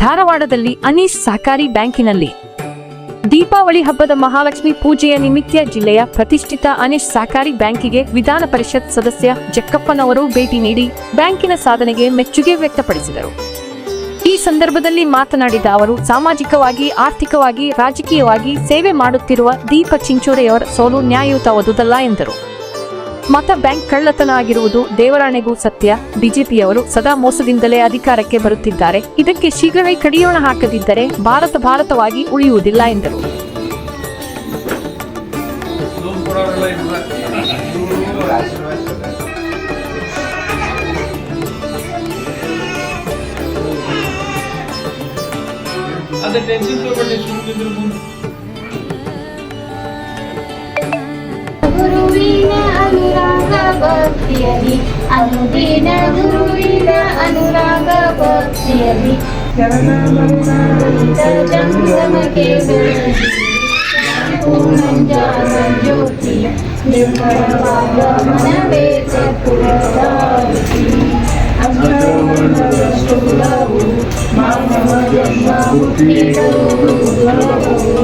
ಧಾರವಾಡದಲ್ಲಿ ಅನೀಸ್ ಸಹಕಾರಿ ಬ್ಯಾಂಕಿನಲ್ಲಿ. ದೀಪಾವಳಿ ಹಬ್ಬದ ಮಹಾಲಕ್ಷ್ಮಿ ಪೂಜೆಯ ನಿಮಿತ್ತ ಜಿಲ್ಲೆಯ ಪ್ರತಿಷ್ಠಿತ ಅನೀಶ್ ಸಹಕಾರಿ ಬ್ಯಾಂಕಿಗೆ ವಿಧಾನ ಪರಿಷತ್ ಸದಸ್ಯ ಜಕ್ಕಪ್ಪನವರು ಭೇಟಿ ನೀಡಿ ಬ್ಯಾಂಕಿನ ಸಾಧನೆಗೆ ಮೆಚ್ಚುಗೆ ವ್ಯಕ್ತಪಡಿಸಿದರು. ಈ ಸಂದರ್ಭದಲ್ಲಿ ಮಾತನಾಡಿದ ಅವರು, ಸಾಮಾಜಿಕವಾಗಿ, ಆರ್ಥಿಕವಾಗಿ, ರಾಜಕೀಯವಾಗಿ ಸೇವೆ ಮಾಡುತ್ತಿರುವ ದೀಪ ಚಿಂಚೋರೆಯವರ ಸೋಲು ನ್ಯಾಯಯುತವಾದುದಲ್ಲ ಎಂದರು. ಮತ ಬ್ಯಾಂಕ್ ಕಳ್ಳತನ ಆಗಿರುವುದು ದೇವರಾಣೆಗೂ ಸತ್ಯ. ಬಿಜೆಪಿಯವರು ಸದಾ ಮೋಸದಿಂದಲೇ ಅಧಿಕಾರಕ್ಕೆ ಬರುತ್ತಿದ್ದಾರೆ. ಇದಕ್ಕೆ ಶೀಘ್ರವೇ ಕಡಿಯೋಣ ಹಾಕದಿದ್ದರೆ ಭಾರತ ಭಾರತವಾಗಿ ಉಳಿಯುವುದಿಲ್ಲ ಎಂದರು. ಅದೇ ಟೆನ್ಷನ್ ತಗೊಳ್ಳಿ ಸುಮ್ಮನಿದ್ರೆ ಭಕ್ತಿಯಲ್ಲಿ ಅನುದಿನ ಗುರುವಿನ ಅನುರಾಗ ಭಕ್ತಿಯಲ್ಲಿ ಶರಣಮನ್ನಾಡಿದ ಜಂಗಮಕ್ಕೆ ಬೆಳಗಿ ಪೂರ್ಣಂಜಾನ ಜ್ಯೋತಿ ನಿರ್ಮಲವಾದ ಮನವೇ ಕರ್ಪೂರದಾರತಿ. ಅಜ್ಞಾನದ ಶೂಲವು ಮಾನವ ಜನ್ಮ ಹುಟ್ಟಿದರೂ ದುರ್ಲಭವು.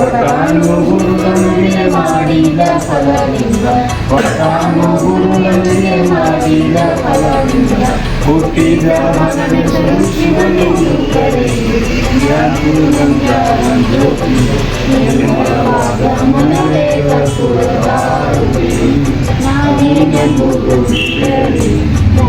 ಕೊಟ್ಟಾನು ಗುರುಗಳಿಗೆ ಮಾಡಿದ ಫಲದಿಂದ ಕೊಟ್ಟಾನು ಗುರುಗಳಿಗೆ ಮಾಡಿದ ಫಲದಿಂದ ಹುಟ್ಟಿದ ಮಗನ ಶಿವನಿಗೆ ಜ್ಯೋತಿ ನಿರ್ಮಲವಾದ ಮನವೇ ಕರ್ಪೂರದಾರತಿ. ನಾನೇನ ಗುರು ಬಿಟ್ಟರೆ ವಿಷಯ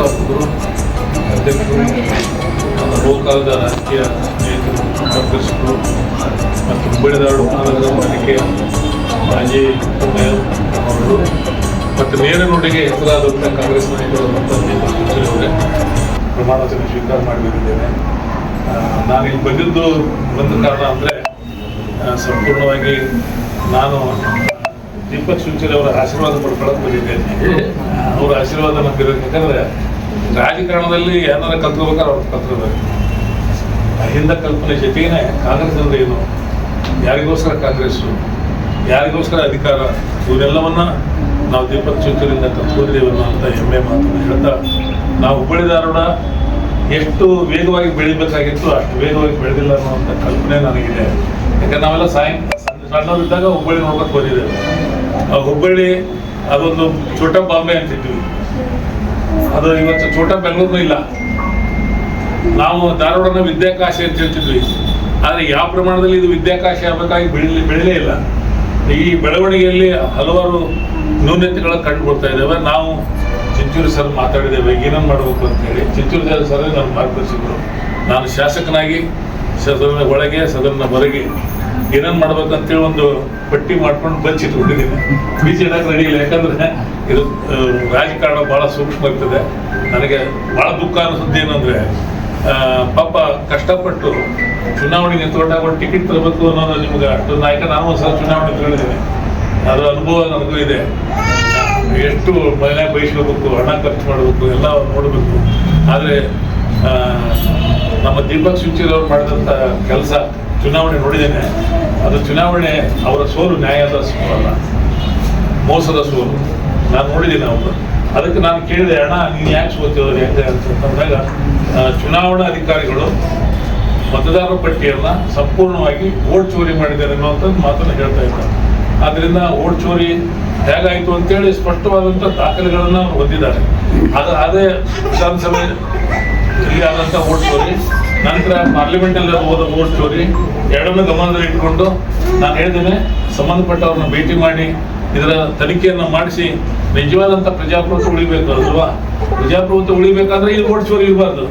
ಸಂಸ್ಥಾಪಕರು ಅಧ್ಯಕ್ಷರು ಲೋಕಾಲದ ರಾಜಕೀಯ ಸ್ನೇಹಿತರು ಕಾಂಗ್ರೆಸ್ಗಳು ಮತ್ತು ಹುಬ್ಬಳ್ಳಿದಾಳು ಮಹಾನಗರ ಪಾಲಿಕೆಯ ಮಾಜಿ ಮೇಯರ್ ಅವರು, ಮತ್ತು ನೇರ ನುಡಿಗೆ ಹೆಸರಾದಂಥ ಕಾಂಗ್ರೆಸ್ ನಾಯಕರು ಅವರೇ ಪ್ರಮಾಣ ಸ್ವೀಕಾರ ಮಾಡಬೇಕಿದ್ದೇನೆ ನಾನು ಇಲ್ಲಿ ಬಂದಿದ್ದು ಬಂದ ಕಾರಣ ಅಂದರೆ ಸಂಪೂರ್ಣವಾಗಿ ನಾನು ದೀಪಕ್ ಸೂಚನೆ ಅವರ ಆಶೀರ್ವಾದ ಪಡ್ಕೊಳ್ಳೋಕೆ ಬಂದಿದ್ದೇನೆ. ಅವರ ಆಶೀರ್ವಾದ ನಮ್ಗೆ ಯಾಕಂದ್ರೆ ರಾಜಕಾರಣದಲ್ಲಿ ಏನಾರ ಕಲ್ತ್ಕೋಬೇಕಾದ್ರೆ ಅವ್ರು ಕಲ್ತ್ಕೋಬೇಕು ಅಹಿಂದ ಕಲ್ಪನೆ ಜೊತೆಗೇನೆ ಕಾಂಗ್ರೆಸ್ ಅಂದ್ರೆ ಏನು? ಯಾರಿಗೋಸ್ಕರ ಕಾಂಗ್ರೆಸ್ಸು? ಯಾರಿಗೋಸ್ಕರ ಅಧಿಕಾರ? ಇವನ್ನೆಲ್ಲವನ್ನ ನಾವು ದೀಪಕ್ ಚುಂಚೂರಿಂದ ಕಲ್ತ್ಕೊಂಡಿದ್ದೇವನ್ನೋ ಅಂತ ಹೆಮ್ಮೆ ಮಾತನ್ನು ಹೇಳ್ತಾ, ನಾವು ಹುಬ್ಬಳ್ಳಿ ಧಾರವಾಡ ಎಷ್ಟು ವೇಗವಾಗಿ ಬೆಳಿಬೇಕಾಗಿತ್ತು ಅಷ್ಟು ವೇಗವಾಗಿ ಬೆಳೆದಿಲ್ಲ ಅನ್ನುವಂಥ ಕಲ್ಪನೆ ನನಗಿದೆ. ಯಾಕಂದ್ರೆ ನಾವೆಲ್ಲ ಸಾಯಂ ಸಣ್ಣವರಿದ್ದಾಗ ಹುಬ್ಬಳ್ಳಿ ನೋಡ್ಕೊಂಡು ಬಂದಿದ್ದೇವೆ. ಆ ಹುಬ್ಬಳ್ಳಿ ಅದೊಂದು ಚೋಟ ಬಾಂಬೆ ಅಂತಿದ್ವಿ. ಅದು ಇವತ್ತು ಚೋಟ ಬೆಂಗಳೂರು ಇಲ್ಲ. ನಾವು ಧಾರವಾಡನ ವಿದ್ಯಾಕಾಶ ಅಂತ ಹೇಳ್ತಿದ್ವಿ. ಆದರೆ ಯಾವ ಪ್ರಮಾಣದಲ್ಲಿ ಇದು ವಿದ್ಯಾಕಾಶ ಆಗಬೇಕಾಗಿ ಬೆಳಿಲಿ ಬೆಳೀಲೇ ಇಲ್ಲ. ಈ ಬೆಳವಣಿಗೆಯಲ್ಲಿ ಹಲವಾರು ನ್ಯೂನತೆಗಳ ಕಂಡು ಬರ್ತಾ ಇದ್ದಾವೆ ನಾವು ಚಿಂಚೂರು ಸರ್ ಮಾತಾಡಿದ್ದೇವೆ. ಏನನ್ನು ಮಾಡಬೇಕು ಅಂತ ಹೇಳಿ. ಚಿಂಚೂರು ಸರ್ ನನ್ನ ಮಾರ್ಗದರ್ಶಕರು. ನಾನು ಶಾಸಕನಾಗಿ ಸದನ ಒಳಗೆ ಸದನ ಹೊರಗೆ ಏನೇನ್ ಮಾಡ್ಬೇಕಂತೇಳಿ ಒಂದು ಪಟ್ಟಿ ಮಾಡ್ಕೊಂಡು ಬಂಚ್ ಇಟ್ಕೊಂಡಿದ್ದೀನಿ ಬೀಚ್ ಇಡಕ್ಕೆ ರೆಡಿ ಇಲ್ಲ. ಯಾಕಂದ್ರೆ ಇದು ರಾಜಕಾರಣ ಬಹಳ ಸೂಕ್ಷ್ಮ ಇರ್ತದೆ ನನಗೆ ಬಹಳ ದುಃಖ ಅನಿಸುತ್ತೆ ಏನಂದ್ರೆ ಪಾಪ ಕಷ್ಟಪಟ್ಟು ಚುನಾವಣೆಗೆ ಒಂದು ಟಿಕೆಟ್ ತರಬೇಕು ಅನ್ನೋದು ನಿಮ್ಗೆ ಅಷ್ಟು ನಾಯಕ, ನಾನು ಒಂದ್ಸಲ ಚುನಾವಣೆ ತಗೊಂಡಿದ್ದೀನಿ ಅದರ ಅನುಭವ ನನಗೂ ಇದೆ. ಎಷ್ಟು ಮನೆ ಬಯಸ್ಕೋಬೇಕು, ಹಣ ಖರ್ಚು ಮಾಡಬೇಕು, ಎಲ್ಲ ನೋಡಬೇಕು. ಆದರೆ ನಮ್ಮ ದೀಪಕ್ ಸುಚೀರ್ ಅವ್ರು ಮಾಡಿದಂಥ ಕೆಲಸ ಚುನಾವಣೆ ನೋಡಿದ್ದೇನೆ. ಅದು ಚುನಾವಣೆ ಅವರ ಸೋಲು ನ್ಯಾಯದ ಸೋಲಲ್ಲ ಮೋಸದ ಸೋಲು. ನಾನು ನೋಡಿದ್ದೀನಿ ಅವರು ಅದಕ್ಕೆ ನಾನು ಕೇಳಿದೆ, ಅಣ್ಣ, ನೀನು ಯಾಕೆ ಸೋತಿದ್ರು ಹೆಂಗೆ ಅಂತಂದಾಗ ಚುನಾವಣಾ ಅಧಿಕಾರಿಗಳು, ಮತದಾರರ ಪಟ್ಟಿಯನ್ನ ಸಂಪೂರ್ಣವಾಗಿ ಓಟ್ ಚೋರಿ ಮಾಡಿದ್ದಾರೆ ಅನ್ನುವಂಥದ್ದು ಮಾತನ್ನು ಹೇಳ್ತಾ ಇದ್ದಾರೆ. ಆದ್ದರಿಂದ ಓಟ್ ಚೋರಿ ಹೇಗಾಯಿತು ಅಂತೇಳಿ ಸ್ಪಷ್ಟವಾದಂಥ ದಾಖಲೆಗಳನ್ನು ಅವರು ಹೊಂದಿದ್ದಾರೆ. ಅದು ಅದೇ ವಿಧಾನಸಭೆ ಆದಂಥ ಓಟ್ ಸ್ಟೋರಿ ನಂತರ ಪಾರ್ಲಿಮೆಂಟಲ್ಲಿ ಹೋದ ಓಟ್ ಸ್ಟೋರಿ ಎರಡನ್ನೂ ಗಮನದಲ್ಲಿ ಇಟ್ಕೊಂಡು ನಾನು ಹೇಳಿದ್ದೇನೆ ಸಂಬಂಧಪಟ್ಟವ್ರನ್ನ ಭೇಟಿ ಮಾಡಿ, ಇದರ ತನಿಖೆಯನ್ನು ಮಾಡಿಸಿ ನಿಜವಾದಂಥ ಪ್ರಜಾಪ್ರಭುತ್ವ ಉಳಿಬೇಕು ಅಲ್ವಾ? ಪ್ರಜಾಪ್ರಭುತ್ವ ಉಳಿಬೇಕಾದ್ರೆ ಇಲ್ಲಿ ಓಟ್ ಚೋರಿ ಇರಬಾರ್ದು.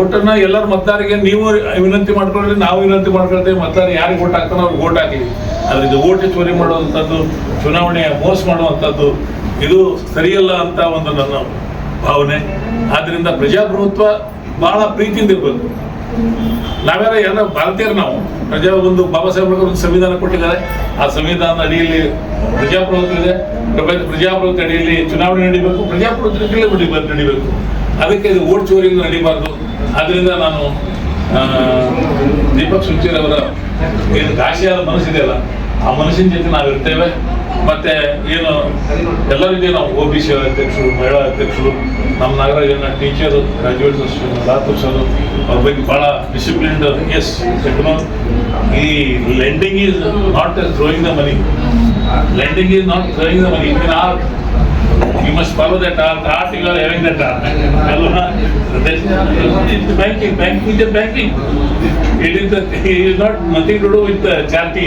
ಓಟನ್ನ ಎಲ್ಲರ ಮತದಾರಿಗೆ ನೀವು ವಿನಂತಿ ಮಾಡ್ಕೊಳ್ಳಿ, ನಾವು ವಿನಂತಿ ಮಾಡ್ಕೊಳ್ತೇವೆ ಮತದಾರ ಯಾರಿಗೆ ಓಟ್ ಹಾಕ್ತಾರೋ ಅವ್ರಿಗೆ ಓಟ್ ಹಾಕಿ. ಆದ್ರೆ ಇದು ಓಟ್ ಚೋರಿ ಮಾಡುವಂಥದ್ದು ಚುನಾವಣೆಯ ಮೋಸ ಮಾಡುವಂಥದ್ದು ಇದು ಸರಿಯಲ್ಲ ಅಂತ ಒಂದು ನನ್ನ ಭಾವನೆ. ಆದ್ರಿಂದ ಪ್ರಜಾಪ್ರಭುತ್ವ ಬಹಳ ಪ್ರೀತಿಯಿಂದ ಇರ್ಬೇಕು ನಾವ್ಯಾರ ಏನೋ ಭಾರತೀಯರು ನಾವು ಪ್ರಜಾ ಒಂದು ಬಾಬಾ ಸಾಹೇಬ್ ಒಂದು ಸಂವಿಧಾನ ಕೊಟ್ಟಿದ್ದಾರೆ. ಆ ಸಂವಿಧಾನ ಅಡಿಯಲ್ಲಿ ಪ್ರಜಾಪ್ರಭುತ್ವ ಇದೆ. ಪ್ರಜಾ- ಪ್ರಜಾಪ್ರಭುತ್ವ ಅಡಿಯಲ್ಲಿ ಚುನಾವಣೆ ನಡೀಬೇಕು ಪ್ರಜಾಪ್ರಭುತ್ವದಲ್ಲಿ ನಡಿ- ನಡೀಬೇಕು. ಅದಕ್ಕೆ ಇದು ಓಟ್ ಚೋರಿ ನಡೀಬಾರ್ದು. ಅದರಿಂದ ನಾನು ದೀಪಕ್ ಸುಚೀರ್ ಅವರ ಏನು ಘಾಸಿಯಾದ ಮನಸ್ಸಿದೆಯಲ್ಲ, ಆ ಮನಸ್ಸಿನ ಜೊತೆ ನಾವು ಇರ್ತೇವೆ ಮತ್ತೆ ಏನು ಎಲ್ಲರಿಗೂ ನಾವು ಒ ಬಿ ಸಿ ಅಧ್ಯಕ್ಷರು, ಮಹಿಳಾ ಅಧ್ಯಕ್ಷರು, ನಮ್ಮ ನಾಗರಾಜನ ಟೀಚರ್ ಗ್ರಾಜುಯೇಟ್ಸ್ ಅಷ್ಟು ಸರ್ ಅವ್ರ ಬಗ್ಗೆ ಭಾಳ ಡಿಸಿಪ್ಲಿನ್ಡ್ ಎಸ್ ಈ lending is not throwing the money lending is not throwing the money in art ನಿಮ್ಮ must follow that are cause ಇಲ್ಲ banking bank banking it is is not nothing to do with charity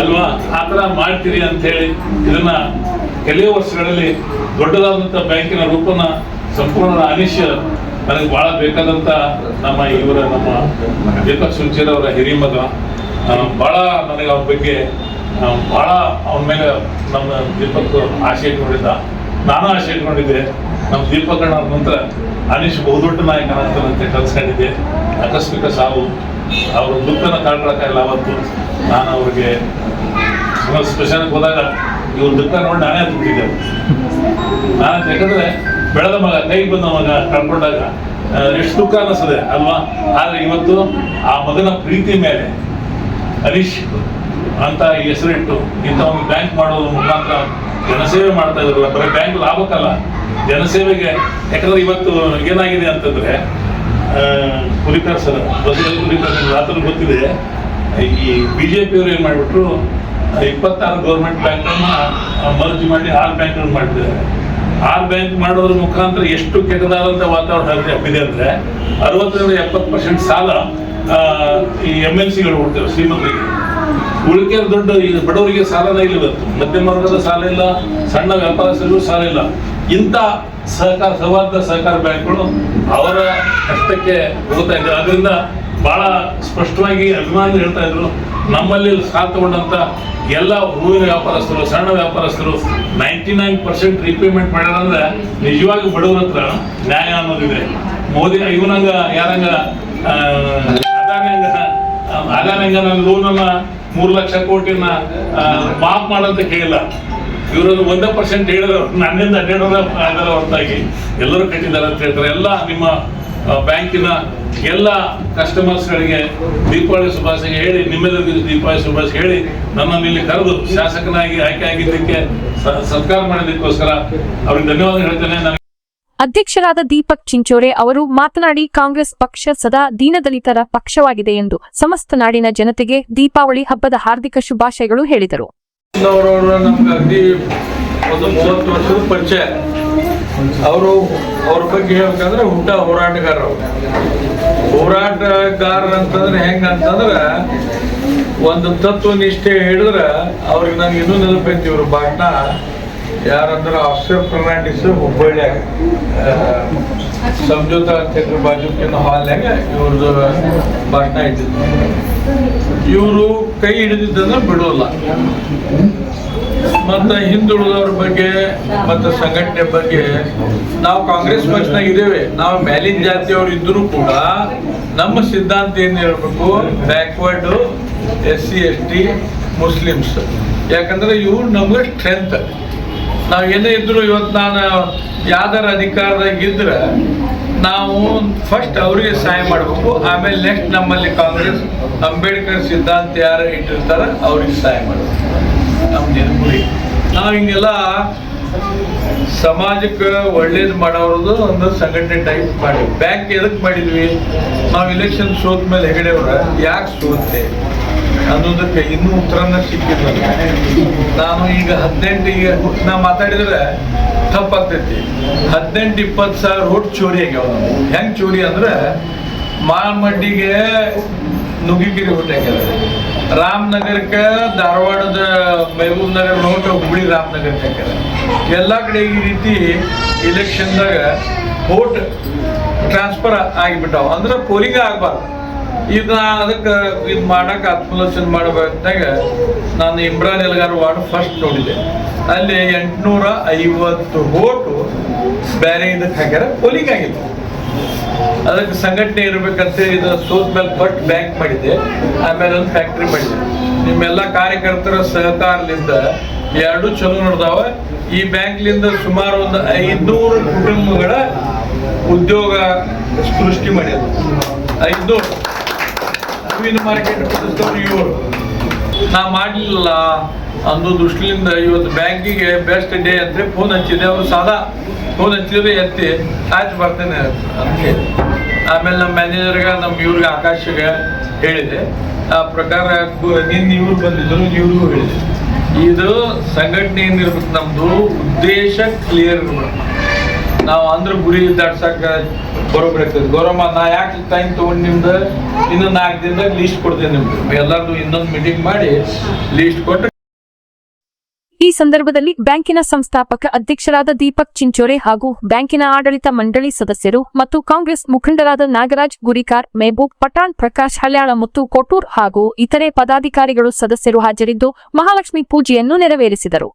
ಅಲ್ವಾ? Uh, ಆತರ ಮಾಡ್ತೀರಿ ಅಂತ ಹೇಳಿ ಇದನ್ನ ಕೆಲವು ವರ್ಷಗಳಲ್ಲಿ ದೊಡ್ಡದಾದಂತ ಬ್ಯಾಂಕಿನ ರೂಪನ ಸಂಪೂರ್ಣ ಅನಿಶ್ಯ ನನಗೆ ಭಾಳ ಬೇಕಾದಂತ ನಮ್ಮ ಇವರ ನಮ್ಮ ದೀಪಕ್ ಸುಂಚೇರ್ ಅವರ ಹಿರಿಯ ಮಗ. ಭಾಳ ನನಗೆ ಅವ್ರ ಬಗ್ಗೆ ಭಾಳ ಅವನ ಮೇಲೆ ನಮ್ಮ ದೀಪಕ್ ಆಶಯ ನೋಡಿದ್ದ ನಾನು ಆಸೆ ಇಟ್ಕೊಂಡಿದ್ದೆ. ನಮ್ಮ ದೀಪಕಣ್ಣ ಅವ್ರ ನಂತರ ಅನೀಶ್ ಬಹುದೊಡ್ಡ ನಾಯಕನಂತೆ ಕಲ್ಸ್ಕೊಂಡಿದ್ದೆ. ಆಕಸ್ಮಿಕ ಸಾವು. ಅವ್ರ ದುಃಖನ ಕಾಡ್ಕೊಳಕ್ಕಾಗಲ್ಲ ಅವತ್ತು. ನಾನು ಅವ್ರಿಗೆ ಸ್ಪೆಷನ್ಗೆ ಹೋದಾಗ ಇವ್ರ ದುಃಖ ನೋಡಿ ನಾನೇ ದುಃಖಿದ್ದೆ ನಾನು ಯಾಕಂದ್ರೆ ಬೆಳೆದ ಮಗ, ಕೈಗೆ ಬಂದ ಮಗ ಕಳ್ಕೊಂಡಾಗ ಎಷ್ಟು ದುಃಖ ಅನ್ನಿಸ್ತದೆ ಅಲ್ವಾ? ಆದ್ರೆ ಇವತ್ತು ಆ ಮಗನ ಪ್ರೀತಿ ಮೇಲೆ ಅನೀಶ್ ಅಂತ ಹೆಸರಿಟ್ಟು ಇಂಥ ಒಂದು ಬ್ಯಾಂಕ್ ಮಾಡೋದ್ರ ಮುಖಾಂತರ ಜನಸೇವೆ ಮಾಡ್ತಾ ಇದ್ರಲ್ಲ ಬರೀ ಬ್ಯಾಂಕ್ ಲಾಭಕ್ಕಲ್ಲ. ಜನಸೇವೆಗೆ ಯಾಕಂದ್ರೆ ಇವತ್ತು ಏನಾಗಿದೆ ಅಂತಂದ್ರೆ ಆ, ಪುಲಿಕರ್ ಸರ್ ಬಸವರಾಜ್ ಪುಲಿಕರ್ ರಾತ್ರಿ ಗೊತ್ತಿದೆ. ಈ ಬಿ ಬಿಜೆಪಿ ಅವರು ಏನ್ ಮಾಡ್ಬಿಟ್ರು ಇಪ್ಪತ್ತಾರು ಗೌರ್ಮೆಂಟ್ ಬ್ಯಾಂಕ್ ಅನ್ನ ಮರ್ಜ್ ಮಾಡಿ ಆರು ಬ್ಯಾಂಕ್ ಮಾಡಿದ್ದಾರೆ ಆರ್ ಬ್ಯಾಂಕ್ ಮಾಡೋದ್ರ ಮುಖಾಂತರ ಎಷ್ಟು ಕೆಟ್ಟದಾದಂತ ವಾತಾವರಣ ಹಬ್ಬಿ- ಹಬ್ಬಿದೆ ಅಂದ್ರೆ ಅರವತ್ತರಿಂದ ಎಪ್ಪತ್ತು ಪರ್ಸೆಂಟ್ ಸಾಲ ಈ ಎಂ ಎಲ್ ಸಿಗಳು ಕೊಡ್ತೇವೆ ಶ್ರೀಮಂತರಿಗೆ. ಉಳಿಕೆ ದೊಡ್ಡ ಈ ಬಡವರಿಗೆ ಸಾಲನ ಇಲ್ಲ ಇವತ್ತು. ಮಧ್ಯಮ ವರ್ಗದ ಸಾಲ ಇಲ್ಲ, ಸಣ್ಣ ವ್ಯಾಪಾರಸ್ಥರಿಗೂ ಸಾಲ ಇಲ್ಲ. ಇಂಥ ಸಹಕಾರ, ಸೌಹಾರ್ದ ಸಹಕಾರ ಬ್ಯಾಂಕ್ಗಳು ಅವರ ಕಷ್ಟಕ್ಕೆ ಹೋಗ್ತಾ ಇದ್ದಾರೆ. ಅದರಿಂದ ಬಹಳ ಸ್ಪಷ್ಟವಾಗಿ ಅಭಿಮಾನಿ ಹೇಳ್ತಾ ಇದ್ರು, ನಮ್ಮಲ್ಲಿ ಸಾಲ ತಗೊಂಡಂತ ಎಲ್ಲ ಹೂವಿನ ವ್ಯಾಪಾರಸ್ಥರು, ಸಣ್ಣ ವ್ಯಾಪಾರಸ್ಥರು ನೈಂಟಿ ನೈನ್ ಪರ್ಸೆಂಟ್ ರೀಪೇಮೆಂಟ್ ಮಾಡ್ಯಾರಂದ್ರೆ ನಿಜವಾಗಿ ಬಡವರ ಹತ್ರ ನ್ಯಾಯ ಅನ್ನೋದಿದೆ. ಮೋದಿ, ಇವನಂಗ ಯಾರಂಗ ಅದಾನಂಗ ಅದಾನಂಗ ನನ್ನ ಲೋನನ್ನ ಮೂರು ಲಕ್ಷ ಕೋಟಿನ ಮಾಫ್ ಮಾಡಂತ ಕೇಳಿಲ್ಲ. ಇವರು ಒಂದೇ ಪರ್ಸೆಂಟ್ ಹೇಳಿದ್ರು, ನನ್ನಿಂದ ಹನ್ನೆರಡರ ಆಗಲ್ಲ ಹೊರತಾಗಿ. ಎಲ್ಲರೂ ಕಟ್ಟಿದ್ದಾರೆ ಅಂತ ಹೇಳ್ತಾರೆ. ಎಲ್ಲ ನಿಮ್ಮ ಬ್ಯಾಂಕಿನ ಎಲ್ಲ ಕಸ್ಟಮರ್ಸ್ಗಳಿಗೆ ದೀಪಾವಳಿ ಶುಭಾಶಯ ಹೇಳಿ ನಿಮ್ಮೆಲ್ಲರಿಗೂ ದೀಪಾವಳಿ ಶುಭಾಶಯ ಹೇಳಿ ನನ್ನನ್ನು ಇಲ್ಲಿ ಕರೆದು ಶಾಸಕನಾಗಿ ಆಯ್ಕೆ ಆಗಿದ್ದಕ್ಕೆ ಸತ್ಕಾರ ಮಾಡಿದ್ದಕ್ಕೋಸ್ಕರ ಅವ್ರಿಗೆ ಧನ್ಯವಾದ ಹೇಳ್ತೇನೆ. ಅಧ್ಯಕ್ಷರಾದ ದೀಪಕ್ ಚಿಂಚೋರೆ ಅವರು ಮಾತನಾಡಿ ಕಾಂಗ್ರೆಸ್ ಪಕ್ಷ ಸದಾ ದೀನದಲಿತರ ಪಕ್ಷವಾಗಿದೆ ಎಂದು ಸಮಸ್ತ ನಾಡಿನ ಜನತೆಗೆ ದೀಪಾವಳಿ ಹಬ್ಬದ ಹಾರ್ದಿಕ ಶುಭಾಶಯಗಳು ಹೇಳಿದರು. ಅವರು ಅವ್ರ ಬಗ್ಗೆ ಹೇಳ್ಬೇಕಂದ್ರೆ ಹುಟ್ಟ ಹೋರಾಟಗಾರರು. ಅವರು ಹೋರಾಟಗಾರ ಅಂತಂದ್ರೆ ಹೆಂಗಂತಂದ್ರೆ ಒಂದು ತತ್ವ ನಿಷ್ಠೆ ಹೇಳಿದ್ರೆ ಅವ್ರಿಗೆ ನಂಗೆ ಇನ್ನೂ ನೆನಪೈತಿ ಇವರು ಭಾಷಣ ಯಾರಂದ್ರೆ ಆಫ್ಸರ್ ಫರ್ನಾಂಡಿಸ್ ಹುಬ್ಬಳ್ಳಿಯಾಗ ಸಮಜೋತಾ ಥಿಯೇಟರ್ ಬಾಜುಕಿನ ಹಾಲ್ನಾಗ ಇವ್ರದ್ದು ಭಾಷಣ ಇದ್ದಿದ್ದು. ಇವರು ಕೈ ಹಿಡಿದಿದ್ದನ್ನ ಬಿಡೋಲ್ಲ. ಮತ್ತು ಹಿಂದುಳಿದವ್ರ ಬಗ್ಗೆ, ಮತ್ತು ಸಂಘಟನೆ ಬಗ್ಗೆ ನಾವು ಕಾಂಗ್ರೆಸ್ ಪಕ್ಷನಾಗ ಇದ್ದೇವೆ. ನಾವು ಮೇಲಿನ ಜಾತಿಯವರು ಇದ್ದರೂ ಕೂಡ ನಮ್ಮ ಸಿದ್ಧಾಂತ ಏನು ಹೇಳ್ಬೇಕು? Backward S C S T Muslims ಯಾಕಂದ್ರೆ ಇವ್ರು ನಮ್ಗೆ ಸ್ಟ್ರೆಂತ್ ನಾವು ಏನೇ ಇದ್ರು ಇವತ್ತು ನಾನು ಯಾವ್ದಾರ ಅಧಿಕಾರದಾಗ ಇದ್ರೆ ನಾವು ಫಸ್ಟ್ ಅವರಿಗೆ ಸಹಾಯ ಮಾಡಬೇಕು. ಆಮೇಲೆ ನೆಕ್ಸ್ಟ್ ನಮ್ಮಲ್ಲಿ ಕಾಂಗ್ರೆಸ್, ಅಂಬೇಡ್ಕರ್ ಸಿದ್ಧಾಂತ ಯಾರು ಇಟ್ಟಿರ್ತಾರೆ ಅವ್ರಿಗೆ ಸಹಾಯ ಮಾಡಬೇಕು. ನಮ್ದು ಗುರಿ ನಾವು ಹಿಂಗೆಲ್ಲ ಸಮಾಜಕ್ಕೆ ಒಳ್ಳೇದು ಮಾಡೋರದು ಒಂದು ಸಂಘಟನೆ ಟೈಪ್ ಮಾಡಿ. ಬ್ಯಾಂಕ್ ಎದಕ್ಕೆ ಮಾಡಿದ್ವಿ? ನಾವು ಇಲೆಕ್ಷನ್ ಸೋತ ಮೇಲೆ ಹೆಗಡೆಯವ್ರ ಯಾಕೆ ಸೋತೆ ಅನ್ನೋದಕ್ಕೆ ಇನ್ನೂ ಉತ್ತರನ ಸಿಕ್ಕಿಲ್ಲ ನಾನು ಈಗ ಹದಿನೆಂಟು, ಈಗ ನಾ ಮಾತಾಡಿದ್ರೆ ತಪ್ಪಾಗ್ತೈತಿ. ಹದಿನೆಂಟು, ಇಪ್ಪತ್ತು ಸಾವಿರ ರೂಟ್ ಚೋರಿ ಆಗ್ಯಾವ ನಾವು ಹೆಂಗ್ ಚೋರಿ ಅಂದ್ರೆ ಮಾಳಮಡ್ಡಿಗೆ ನುಗ್ಗಿಗಿರಿ ಓಟ್ ಆಗ್ಯಾವ ರಾಮನಗರಕ್ಕೆ ಧಾರವಾಡದ ಮೆಹಬೂಬ್ ನಗರ ನೋಟ ಹುಬ್ಳಿ ರಾಮನಗರಕ್ಕೆ ಹಾಕ್ಯಾರ. ಎಲ್ಲ ಕಡೆ ಈ ರೀತಿ ಇಲೆಕ್ಷನ್ದಾಗ ವೋಟ್ ಟ್ರಾನ್ಸ್ಫರ್ ಆಗಿಬಿಟ್ಟಾವ. ಅಂದ್ರೆ ಪೋಲಿಂಗ್ ಆಗ್ಬಾರ್ದು. ಈಗ ಅದಕ್ಕೆ ಇದು ಮಾಡಕ್ಕೆ ಆತ್ಮಲೋಚನೆ ಮಾಡಬೇಕಾಗ ನಾನು ಇಮ್ರಾನ್ ಎಲ್ಗಾರ್ ವಾರ್ಡ್ ಫಸ್ಟ್ ನೋಡಿದೆ. ಅಲ್ಲಿ ಎಂಟುನೂರ ಐವತ್ತು ಓಟು ಬೇರೆ ಇದಕ್ಕೆ ಹಾಕ್ಯಾರ ಪೋಲಿಂಗ್ ಆಗಿತ್ತು ಅದಕ್ಕೆ ಸಂಘಟನೆ ಇರ್ಬೇಕಂತ ಇದು ಸೋತ್ ಮೇಲೆ ಫಸ್ಟ್ ಬ್ಯಾಂಕ್ ಮಾಡಿದೆ, ಆಮೇಲೆ ಒಂದು ಫ್ಯಾಕ್ಟ್ರಿ ಮಾಡಿದೆ. ನಿಮ್ಮೆಲ್ಲ ಕಾರ್ಯಕರ್ತರ ಸಹಕಾರದಿಂದ ಎರಡು ಚಲೋ ನಡೆದಾವ. ಈ ಬ್ಯಾಂಕ್ಲಿಂದ ಸುಮಾರು ಒಂದು ಐದುನೂರು ಕುಟುಂಬಗಳ ಉದ್ಯೋಗ ಸೃಷ್ಟಿ ಮಾಡಿದ್ರು. ಐನೂರು. ಹೂವಿನ ಮಾರ್ಕೆಟ್ ಇವರು. ನಾ ಮಾಡಲಿಲ್ಲ ಅಂದು ದೃಷ್ಟಿಯಿಂದ ಇವತ್ತು ಬ್ಯಾಂಕಿಗೆ ಬೆಸ್ಟ್ ಡೇ ಅಂದ್ರೆ ಫೋನ್ ಹಚ್ಚಿದೆ. ಅವರು ಸಾದಾ ಫೋನ್ ಹಚ್ಚಿದ್ರೆ ಎತ್ತಿ, ಆಯ್ತು ಬರ್ತೇನೆ ಹೇಳಿ ಆಮೇಲೆ ನಮ್ಮ ಮ್ಯಾನೇಜರ್ಗೆ ನಮ್ಮ ಇವ್ರಿಗೆ ಆಕಾಶಗೆ ಹೇಳಿದೆ. ಆ ಪ್ರಕಾರ ನಿನ್ನ ಇವ್ರು ಬಂದಿದ್ರು ಇವ್ರಿಗೂ ಹೇಳಿದೆ. ಇದು ಸಂಘಟನೆ ಏನಿರ್ಬೇಕು ನಮ್ದು ಉದ್ದೇಶ ಕ್ಲಿಯರ್ ಇರ್ಬೇಕು ನಾವು ಅಂದ್ರೆ ಗುರಿ ದಾಟ್ಸಕ್ಕ ಬರೋಬ್ಬರಿ ಆಗ್ತದೆ. ಗೌರಮ್ಮ, ನಾ ಯಾಕೆ ಟೈಮ್ ತೊಗೊಂಡು ನಿಮ್ದು? ಇನ್ನು ನಾಲ್ಕು ದಿನದಾಗ ಲೀಸ್ಟ್ ಕೊಡ್ತೇನೆ ನಿಮ್ದು ಎಲ್ಲರದು ಇನ್ನೊಂದು ಮೀಟಿಂಗ್ ಮಾಡಿ ಲೀಸ್ಟ್ ಕೊಟ್ಟು ಈ ಸಂದರ್ಭದಲ್ಲಿ ಬ್ಯಾಂಕಿನ ಸಂಸ್ಥಾಪಕ ಅಧ್ಯಕ್ಷರಾದ ದೀಪಕ್ ಚಿಂಚೋರೆ ಹಾಗೂ ಬ್ಯಾಂಕಿನ ಆಡಳಿತ ಮಂಡಳಿ ಸದಸ್ಯರು ಮತ್ತು ಕಾಂಗ್ರೆಸ್ ಮುಖಂಡರಾದ ನಾಗರಾಜ್ ಗುರಿಕಾರ್, ಮೆಹಬೂಬ್ ಪಠಾಣ್, ಪ್ರಕಾಶ್ ಹಲ್ಯಾಳ ಮತ್ತು ಕೊಟೂರ್ ಹಾಗೂ ಇತರೆ ಪದಾಧಿಕಾರಿಗಳು ಸದಸ್ಯರು ಹಾಜರಿದ್ದು ಮಹಾಲಕ್ಷ್ಮಿ ಪೂಜೆಯನ್ನು ನೆರವೇರಿಸಿದರು.